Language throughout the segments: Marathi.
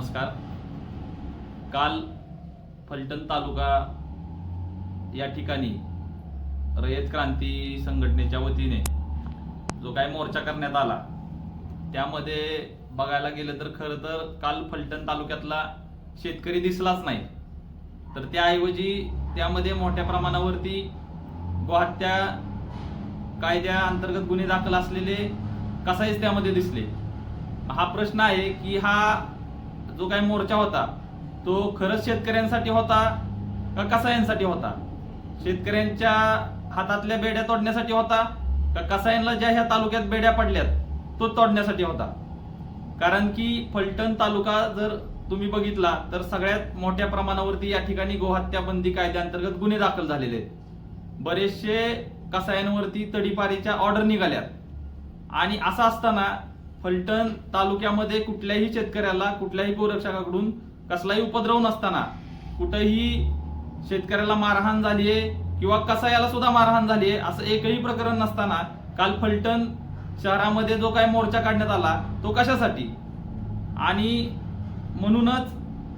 नमस्कार. काल फलटण तालुका या ठिकाणी रयत क्रांती संघटनेच्या वतीने जो काय मोर्चा करण्यात आला त्यामध्ये बघायला गेलं तर खरं तर काल फलटण तालुक्यातला शेतकरी दिसलाच नाही. तर त्याऐवजी त्यामध्ये मोठ्या प्रमाणावरती गोहत्या कायद्या अंतर्गत गुन्हे दाखल असलेले कसाईच त्यामध्ये दिसले? हा प्रश्न आहे की हा जो काही मोर्चा होता तो खरंच शेतकऱ्यांसाठी होता का कसायांसाठी होता? शेतकऱ्यांच्या हातातल्या बेड्या तोडण्यासाठी होता का कसायांना ज्या ह्या तालुक्यात बेड्या पडल्यात तो तोडण्यासाठी होता? कारण की फलटण तालुका जर तुम्ही बघितला तर सगळ्यात मोठ्या प्रमाणावरती या ठिकाणी गोहत्या बंदी कायद्याअंतर्गत गुन्हे दाखल झालेले आहेत. बरेचसे कसायांवरती तडीपारीच्या ऑर्डर निघाल्यात. आणि असं असताना फलटण तालुक्यामध्ये कुठल्याही शेतकऱ्याला कुठल्याही गोरक्षकाकडून कसलाही उपद्रव नसताना कुठंही शेतकऱ्याला मारहाण झालीये किंवा कसायाला सुद्धा मारहाण झालीये असं एकही प्रकरण नसताना काल फलटण शहरामध्ये जो काही मोर्चा काढण्यात आला तो कशासाठी? आणि म्हणूनच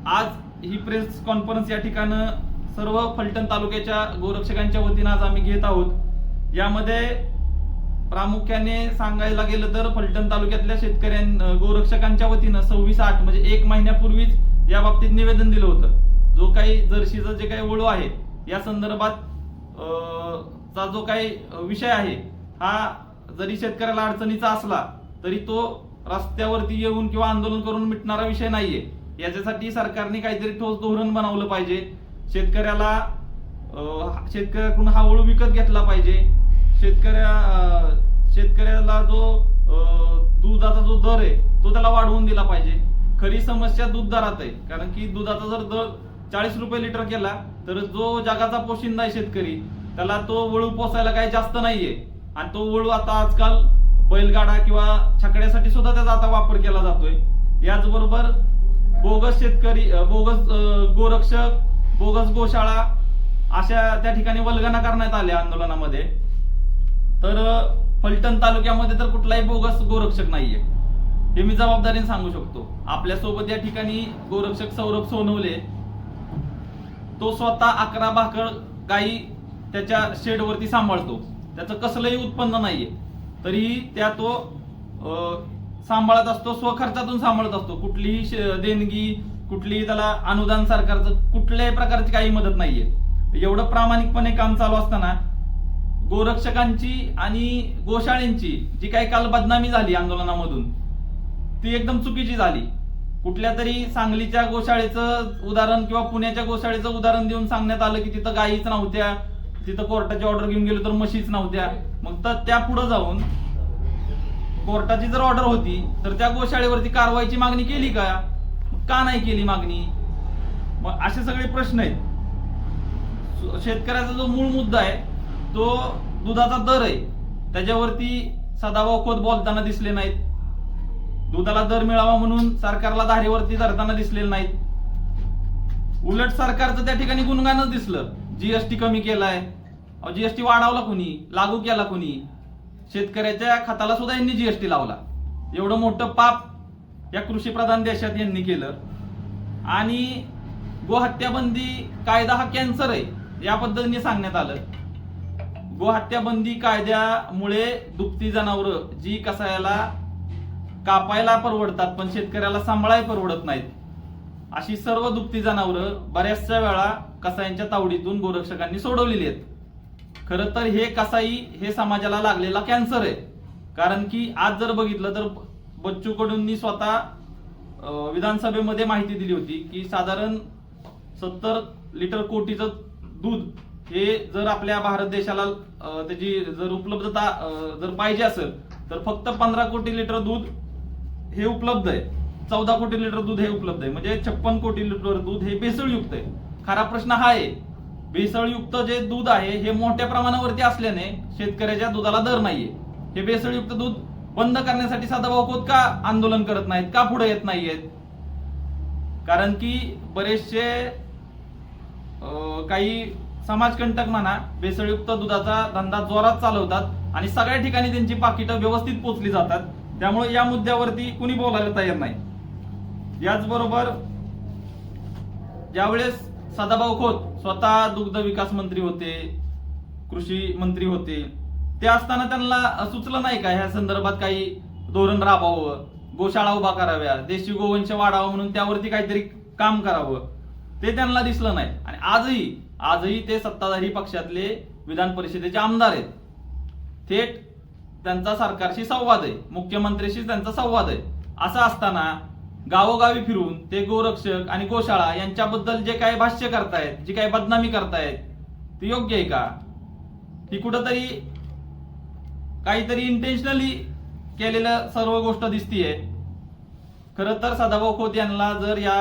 आज ही प्रेस कॉन्फरन्स या ठिकाणं सर्व फलटण तालुक्याच्या गोरक्षकांच्या वतीनं आज आम्ही घेत आहोत. यामध्ये प्रामुख्याने सांगायला गेलं तर फलटण तालुक्यातल्या शेतकऱ्यां गोरक्षकांच्या वतीनं सव्वीस आठ म्हणजे एक महिन्यापूर्वीच या बाबतीत निवेदन दिलं होतं. जो काही जर्शीचं जे काही वळू आहे या संदर्भात चा जो काही विषय आहे हा जरी शेतकऱ्याला अडचणीचा असला तरी तो रस्त्यावरती येऊन किंवा आंदोलन करून मिटणारा विषय नाहीये. याच्यासाठी सरकारने काहीतरी ठोस धोरण बनवलं पाहिजे. शेतकऱ्याला शेतकऱ्याकडून हा वळू विकत घेतला पाहिजे. शेतकऱ्या शेतकऱ्याला जो दुधाचा जो दर आहे तो त्याला वाढवून दिला पाहिजे. खरी समस्या दूध दरात आहे. कारण की दुधाचा जर दर चाळीस रुपये लिटर केला तर जो जगाचा पोशिंदा आहे शेतकरी त्याला तो वळू पोसायला काही जास्त नाहीये. आणि तो वळू आता आजकाल बैलगाडा किंवा छकड्यासाठी सुद्धा त्याचा आता वापर केला जातोय. याचबरोबर बोगस शेतकरी बोगस गोरक्षक बोगस गोशाळा अशा त्या ठिकाणी वल्गना करण्यात आल्या आंदोलनामध्ये. तर फलटण तालुक्यामध्ये तर कुठलाही बोगस गोरक्षक नाहीये. हे मी जबाबदारीने सांगू शकतो. आपल्यासोबत या ठिकाणी गोरक्षक सौरभ सोनवले. तो स्वतः अकरा भाकर गायी त्याच्या शेडवरती सांभाळतो. त्याचं कसलंही उत्पन्न नाहीये. तरीही त्या तो अं, सांभाळत असतो स्वखर्चातून सांभाळत असतो. कुठलीही देणगी कुठलीही त्याला अनुदान सरकारचं कुठल्याही प्रकारची काही मदत नाहीये. एवढं प्रामाणिकपणे काम चालू असताना गोरक्षकांची आणि गोशाळेंची जी काही काल बदनामी झाली आंदोलनामधून ती एकदम चुकीची झाली. कुठल्या तरी सांगलीच्या गोशाळेचं उदाहरण किंवा पुण्याच्या गोशाळेचं उदाहरण देऊन सांगण्यात आलं की तिथं गायीच नव्हत्या तिथं कोर्टाची ऑर्डर घेऊन गेलो तर म्हशीच नव्हत्या. मग तर त्या पुढे जाऊन कोर्टाची जर ऑर्डर होती तर त्या गोशाळेवरती कारवाईची मागणी केली का? का नाही केली मागणी? मग असे सगळे प्रश्न आहेत. शेतकऱ्याचा जो मूळ मुद्दा आहे तो दुधाचा दर आहे. त्याच्यावरती सदाभाऊ खोत बोलताना दिसले नाहीत. दुधाला दर मिळावा म्हणून सरकारला धारेवरती धरताना दिसलेले नाहीत. उलट सरकारचं त्या ठिकाणी गुणगानच दिसलं. जीएसटी कमी केलाय. जीएसटी वाढवला कुणी? लागू केला कुणी? शेतकऱ्याच्या खताला सुद्धा यांनी जीएसटी लावला. एवढं मोठं पाप या कृषीप्रधान देशात यांनी केलं. आणि गोहत्याबंदी कायदा हा कॅन्सर आहे या पद्धतीने सांगण्यात आलं. गोहत्याबंदी कायद्यामुळे दुभती जनावरं जी कसायाला कापायला परवडतात पण शेतकऱ्याला सांभाळायला परवडत नाहीत अशी सर्व दुभती जनावरं बऱ्याचशा वेळा कसायांच्या तावडीतून गोरक्षकांनी सोडवलेली आहेत. खरं तर हे कसाई हे समाजाला लागलेला कॅन्सर आहे. कारण की आज जर बघितलं तर बच्चू कडूंनी स्वतः विधानसभेमध्ये माहिती दिली होती की साधारण सत्तर लिटर कोटीचं दूध हे जर आपल्या भारत देशाला त्याची जर उपलब्धता जर पाहिजे असेल तर फक्त पंधरा कोटी लिटर दूध हे उपलब्ध आहे. चौदा कोटी लिटर दूध हे उपलब्ध आहे. म्हणजे छप्पन कोटी लिटर दूध हे भेसळयुक्त आहे. खरा प्रश्न हा आहे. भेसळयुक्त जे दूध आहे हे मोठ्या प्रमाणावरती असल्याने शेतकऱ्याच्या दुधाला दर नाहीये. हे भेसळयुक्त दूध बंद करण्यासाठी सदाभाऊ खोत का आंदोलन करत नाहीत का पुढे येत नाहीयेत? कारण की बरेचसे काही समाजकंटक म्हणा भेसळयुक्त दुधाचा धंदा जोरात चालवतात आणि सगळ्या ठिकाणी त्यांची पाकिटं व्यवस्थित पोचली जातात. त्यामुळे या मुद्द्यावरती कुणी बोलायला तयार नाही. याचबरोबर ज्यावेळेस सदाभाऊ खोत स्वतः दुग्ध विकास मंत्री होते कृषी मंत्री होते ते असताना त्यांना सुचलं नाही का ह्या संदर्भात काही धोरण राबावं गोशाळा उभा कराव्या देशी गोवंश वाढावं म्हणून त्यावरती काहीतरी काम करावं? ते त्यांना दिसलं नाही. आणि आजही आजही ते सत्ताधारी पक्षातले विधान परिषदेचे आमदार आहेत. थेट त्यांचा सरकारशी संवाद आहे. मुख्यमंत्र्यांशी त्यांचा संवाद आहे. असं असताना गावोगावी फिरून ते गोरक्षक आणि गोशाळा यांच्याबद्दल जे काही भाष्य करतायत जी काही बदनामी करतायत ते योग्य आहे का? ही कुठंतरी काहीतरी इंटेन्शनली केलेलं सर्व गोष्ट दिसतीये. खरं तर सदाभाऊ खोत यांना जर या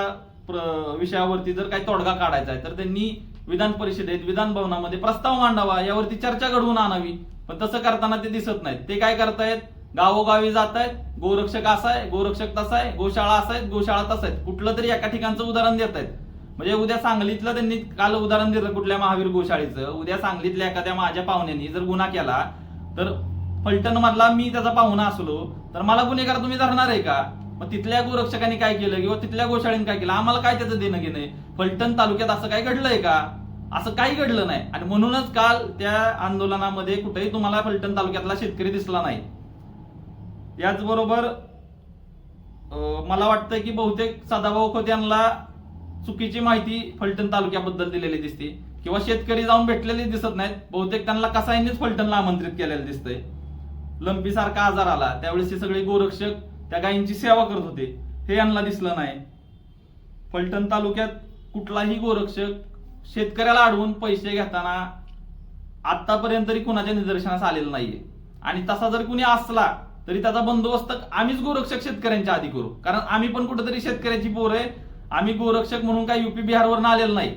विषयावरती जर काही तोडगा काढायचा आहे तर त्यांनी विधान परिषदेत विधान भवनामध्ये प्रस्ताव मांडावा यावरती चर्चा घडवून आणावी. पण तसं करताना ते दिसत नाहीत. ते काय करतायत? गावोगावी जात आहेत गोरक्षक असा आहे गोरक्षक तसा आहे गोशाळा असा आहे गोशाळा तसा आहे कुठलं तरी एका ठिकाणचं उदाहरण देत आहेत म्हणजे उद्या सांगलीतलं त्यांनी काल उदाहरण दिलं कुठल्या महावीर गोशाळेचं. उद्या सांगलीतल्या एखाद्या माझ्या पाहुण्यांनी जर गुन्हा केला तर फलटण मधला मी त्याचा पाहुणा असलो तर मला गुन्हेगार तुम्ही धरणार आहे का? मग तिथल्या गोरक्षकांनी काय केलं किंवा तिथल्या गोशाळेने काय केलं? आम्हाला काय त्याचं देणं घेणं फलटण तालुक्यात असं काय घडलंय का? असं काही घडलं नाही. आणि म्हणूनच काल त्या आंदोलनामध्ये कुठेही तुम्हाला फलटण तालुक्यातला शेतकरी दिसला नाही. याचबरोबर मला वाटतं की बहुतेक सदाभाऊ खोत यांना चुकीची माहिती फलटण तालुक्याबद्दल दिलेली दिसते. किंवा शेतकरी जाऊन भेटलेले दिसत नाहीत. बहुतेक त्यांना कसाईंनीच फलटणला आमंत्रित केलेलं दिसतंय. लंपीसारखा आजार आला. त्यावेळेस हे सगळे गोरक्षक त्या गायींची सेवा करत होते. हे यांना दिसलं नाही. फलटण तालुक्यात कुठलाही गोरक्षक शेतकऱ्याला अडवून पैसे घेताना आतापर्यंत तरी कुणाच्या निदर्शनास आलेलं नाहीये. आणि तसा जर कुणी असला तरी त्याचा बंदोबस्त आम्हीच गोरक्षक शेतकऱ्यांच्या आधी करू. कारण आम्ही पण कुठेतरी शेतकऱ्याची पोर आहे. आम्ही गोरक्षक म्हणून काही युपी बिहारवरून आलेलो नाही.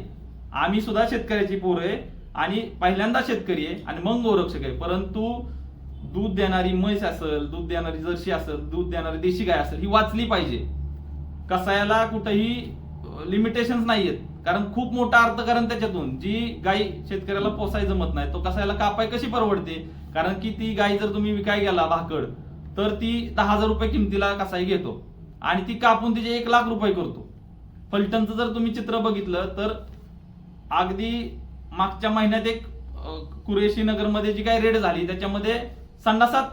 आम्ही सुद्धा शेतकऱ्याची पोर आहे आणि पहिल्यांदा शेतकरी आहे आणि मग गोरक्षक आहे. परंतु दूध देणारी म्हैस असेल दूध देणारी जर्सी असेल दूध देणारी देशी गाय असेल ही वाचली पाहिजे. कसायाला कुठंही लिमिटेशन नाहीयेत. कारण खूप मोठा अर्थकारण त्याच्यातून. जी गाय शेतकऱ्याला पोसाय जमत नाही तो कसायला कापाय कशी परवडते? कारण की ती गाय जर तुम्ही विकाय गेला भाकड तर ती दहा हजार रुपये किमतीला कसाई घेतो. आणि ती कापून तिचे एक लाख रुपये करतो. फलटणचं जर तुम्ही चित्र बघितलं तर अगदी मागच्या महिन्यात एक कुरेशी नगरमध्ये जी काही रेड झाली त्याच्यामध्ये संडासात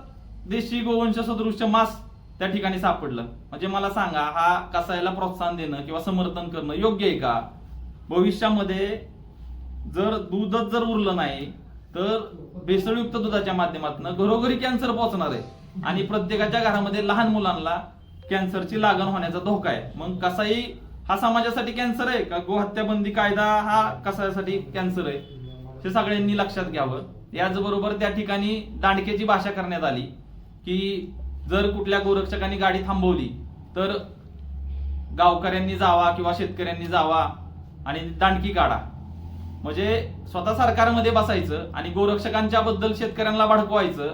देशी गोवंश सदृश्य मास त्या ठिकाणी सापडलं. म्हणजे मला सांगा हा कसायला प्रोत्साहन देणं किंवा समर्थन करणं योग्य आहे का? भविष्यामध्ये जर दूधच जर उरलं नाही तर भेसळयुक्त दुधाच्या माध्यमातून घरोघरी कॅन्सर पोहोचणार आहे. आणि प्रत्येकाच्या घरामध्ये लहान मुलांना कॅन्सरची लागण होण्याचा धोका आहे. मग कसाही हा समाजासाठी कॅन्सर आहे का? गोहत्याबंदी कायदा हा कसायासाठी कॅन्सर आहे? हे सगळ्यांनी लक्षात घ्यावं. याचबरोबर त्या ठिकाणी दांडकेची भाषा करण्यात आली की जर कुठल्या गोरक्षकांनी गाडी थांबवली तर गावकऱ्यांनी जावा किंवा शेतकऱ्यांनी जावा आणि दांडकी काढा. म्हणजे स्वतः सरकारमध्ये बसायचं आणि गोरक्षकांच्या बद्दल शेतकऱ्यांना भडकवायचं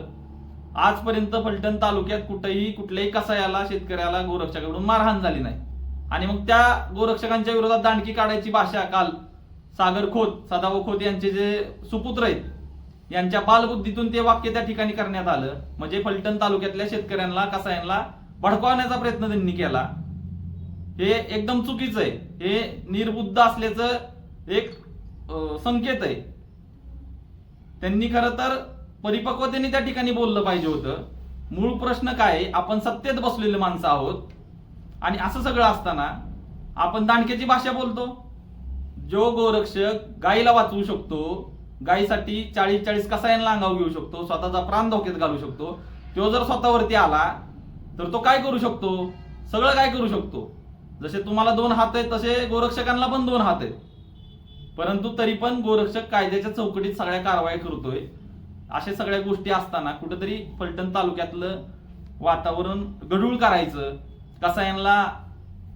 आजपर्यंत फलटण तालुक्यात कुठेही कुठल्याही कसायाला शेतकऱ्याला गोरक्षकाकडून मारहाण झाली नाही. आणि मग त्या गोरक्षकांच्या विरोधात दांडकी काढायची भाषा काल सागर खोत सदाभाऊ खोत यांचे जे सुपुत्र आहेत यांच्या बालबुद्धीतून ते वाक्य त्या ठिकाणी करण्यात आलं. म्हणजे फलटण तालुक्यातल्या शेतकऱ्यांना कसायांना भडकवण्याचा प्रयत्न त्यांनी केला. हे एकदम चुकीचं आहे. हे निर्बुद्ध असल्याचं एक संकेत आहे. त्यांनी खरं तर परिपक्वतेने त्या ठिकाणी बोललं पाहिजे होतं. मूळ प्रश्न काय आपण सत्तेत बसलेले माणसं आहोत. आणि असं सगळं असताना आपण दांडक्याची भाषा बोलतो. जो गोरक्षक गायीला वाचवू शकतो गायीसाठी चाळीस चाळीस कसायांना अंगावर घेऊ शकतो स्वतःचा प्राण धोक्यात घालू शकतो. तो जर स्वतःवरती आला तर तो काय करू शकतो? सगळं काय करू शकतो? जसे तुम्हाला दोन हात आहेत तसे गोरक्षकांना पण दोन हात आहेत. परंतु तरी पण गोरक्षक कायद्याच्या चौकटीत सगळ्या कारवाई करतोय. अशा सगळ्या गोष्टी असताना कुठेतरी फलटण तालुक्यातलं वातावरण गढूळ करायचं कसायांना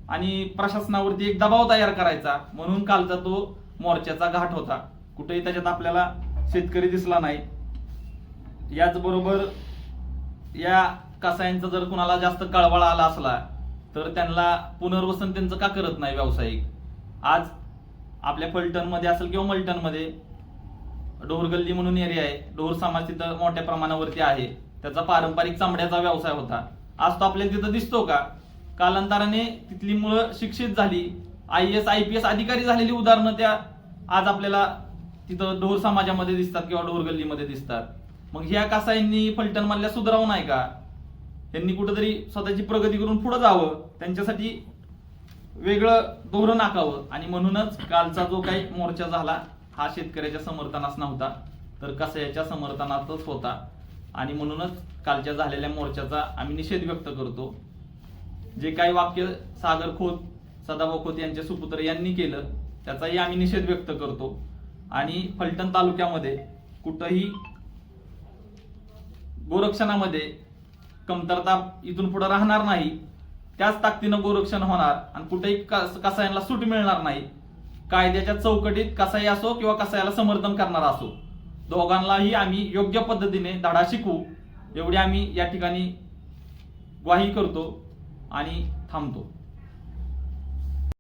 आणि प्रशासनावरती एक दबाव तयार करायचा म्हणून कालचा तो मोर्चाचा घाट होता. कुठेही त्याच्यात आपल्याला शेतकरी दिसला नाही. याचबरोबर या कसायांचा जर कुणाला जास्त कळवळा आला असला तर त्यांना पुनर्वसन त्यांचं का करत नाही व्यावसायिक? आज आपल्या फलटणमध्ये असेल किंवा मलटण डोर ढोरगल्ली म्हणून एरिया आहे. डोर समाज तिथं मोठ्या प्रमाणावरती आहे. त्याचा पारंपरिक चामड्याचा व्यवसाय होता. आज तो आपल्याला तिथं दिसतो का? कालांतराने तिथली मुलं शिक्षित झाली. I S I P S अधिकारी झालेली उदाहरणं त्या आज आपल्याला तिथं ढोर समाजामध्ये दिसतात किंवा ढोर गल्लीमध्ये दिसतात. मग ह्या कासाईंनी फलटण मधल्या सुधराव नाही का? यांनी कुठंतरी स्वतःची प्रगती करून पुढे जावं त्यांच्यासाठी वेगळं धोरण आखावं. आणि म्हणूनच कालचा जो काही मोर्चा झाला हा शेतकऱ्याच्या समर्थनास नव्हता तर कसायाच्या समर्थनातच होता. आणि म्हणूनच कालच्या झालेल्या मोर्चाचा आम्ही निषेध व्यक्त करतो. जे काही वाक्य सागर खोत सदाभाऊ खोत यांचे सुपुत्र यांनी केलं त्याचाही आम्ही निषेध व्यक्त करतो. आणि फलटण तालुक्यामध्ये कुठंही गोरक्षणामध्ये कमतरता इथून पुढे राहणार नाही. त्याच ताकदीनं गोरक्षण होणार आणि कुठेही कस- कसायांना सूट मिळणार नाही. कायद्याच्या चौकटीत कसाई असो किंवा कसायाला समर्थन करणार असो. दोघांनाही आम्ही योग्य पद्धतीने धडा शिकवू एवढी आम्ही या ठिकाणी ग्वाही करतो आणि थांबतो.